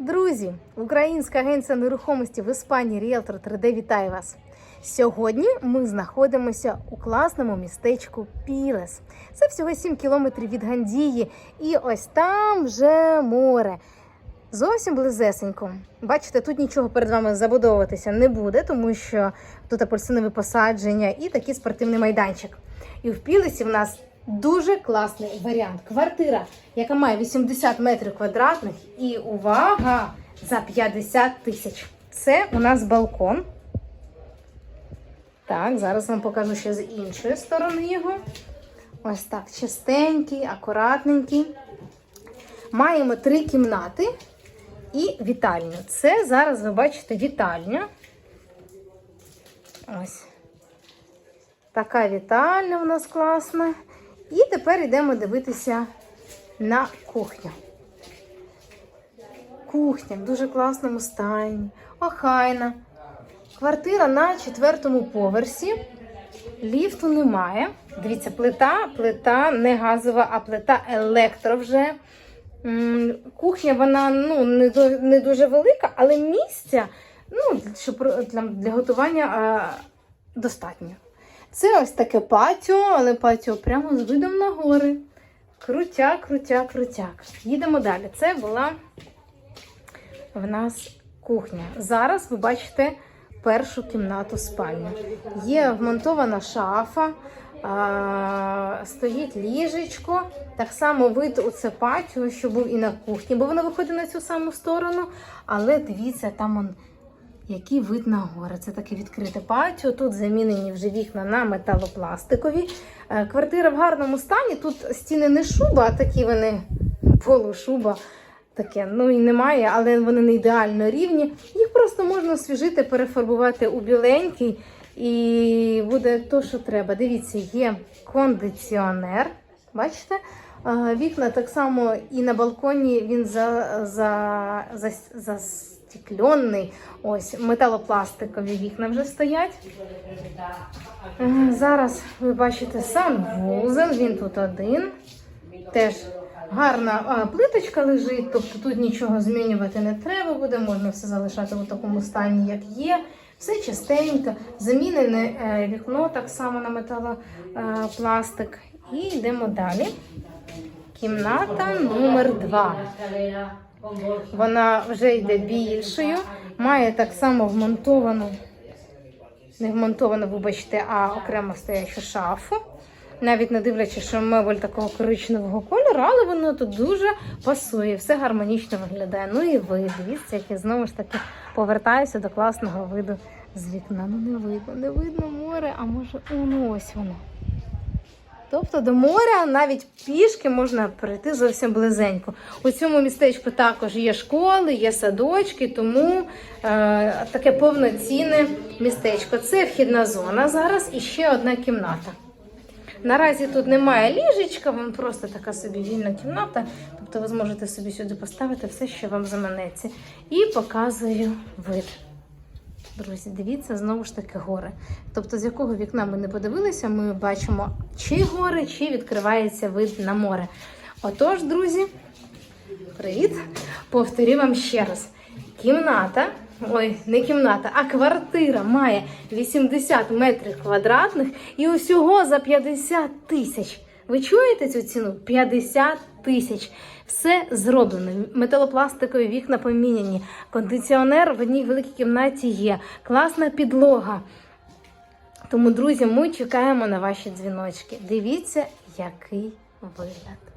Друзі, Українська агенція нерухомості в Іспанії Ріелтор 3D вітає вас. Сьогодні ми знаходимося у класному містечку Пілес. Це всього 7 кілометрів від Гандії, і ось там вже море. Зовсім близесенько. Бачите, тут нічого перед вами забудовуватися не буде, тому що тут апельсинове посадження і такий спортивний майданчик. І в Пілесі в нас дуже класний варіант. Квартира, яка має 80 метрів квадратних, і увага за 50 тисяч. Це у нас балкон. Так, зараз вам покажу ще з іншої сторони його. Ось так, чистенький, акуратненький. Маємо три кімнати і вітальню. Це зараз ви бачите вітальня. Ось. Така вітальня у нас класна. І тепер йдемо дивитися на кухню. Кухня в дуже класному стані, охайна. Квартира на четвертому поверсі. Ліфту немає. Дивіться, плита, плита не газова, а плита електро вже. Кухня вона ну, не, дуже велика, але місця ну, щоб, для, для готування а, достатньо. Це ось таке патіо, але патіо прямо з видом на гори. Крутяк, крутяк, крутяк. Їдемо далі. Це була в нас кухня. Зараз ви бачите першу кімнату спальню. Є вмонтована шафа, а, стоїть ліжечко. Так само вид у це патіо, що був і на кухні, бо воно виходить на цю саму сторону. Але дивіться, там он який вид на гори. Це таке відкрите патіо. Тут замінені вже вікна на металопластикові. Е, Квартира в гарному стані. Тут стіни не шуба, а такі вони полушуба. Таке, ну і немає, але вони не ідеально рівні. Їх просто можна освіжити, перефарбувати у біленький, і буде то, що треба. Дивіться, є кондиціонер. Бачите? Е, Вікна так само і на балконі він за, за, за, застеклений. Ось металопластикові вікна вже стоять. Зараз ви бачите санвузел, він тут один. Теж гарна плиточка лежить, тобто тут нічого змінювати не треба буде, можна все залишати у такому стані, як є. Все чистенько, замінене е, вікно так само на металопластик. І йдемо далі. Кімната номер 2 Вона вже йде більшою, має так само вмонтовану, не вмонтовану, вибачте, а окремо стоячу шафу. Навіть не дивлячись, що мебель такого коричневого кольору, але воно тут дуже пасує, все гармонічно виглядає. Ну і вид, дивіться, як я знову ж таки повертаюся до класного виду з вікна. Ну не видно, не видно море, а може ну, ось воно. Тобто до моря навіть пішки можна перейти зовсім близенько. У цьому містечку також є школи, є садочки, тому е, таке повноцінне містечко. Це вхідна зона зараз і ще одна кімната. Наразі тут немає ліжечка, вам просто така собі вільна кімната. Тобто ви зможете собі сюди поставити все, що вам заманеться. І показую вид. Друзі, дивіться, знову ж таки гори. Тобто, з якого вікна ми не подивилися, ми бачимо, чи гори, чи відкривається вид на море. Отож, друзі, привіт! Повторю вам ще раз. Кімната, ой, не кімната, а квартира має 80 метрів квадратних і усього за 50 тисяч. Ви чуєте цю ціну? 50 тисяч. Все зроблено. Металопластикові вікна поміняні. Кондиціонер в одній великій кімнаті є. Класна підлога. Тому, друзі, ми чекаємо на ваші дзвіночки. Дивіться, який вигляд.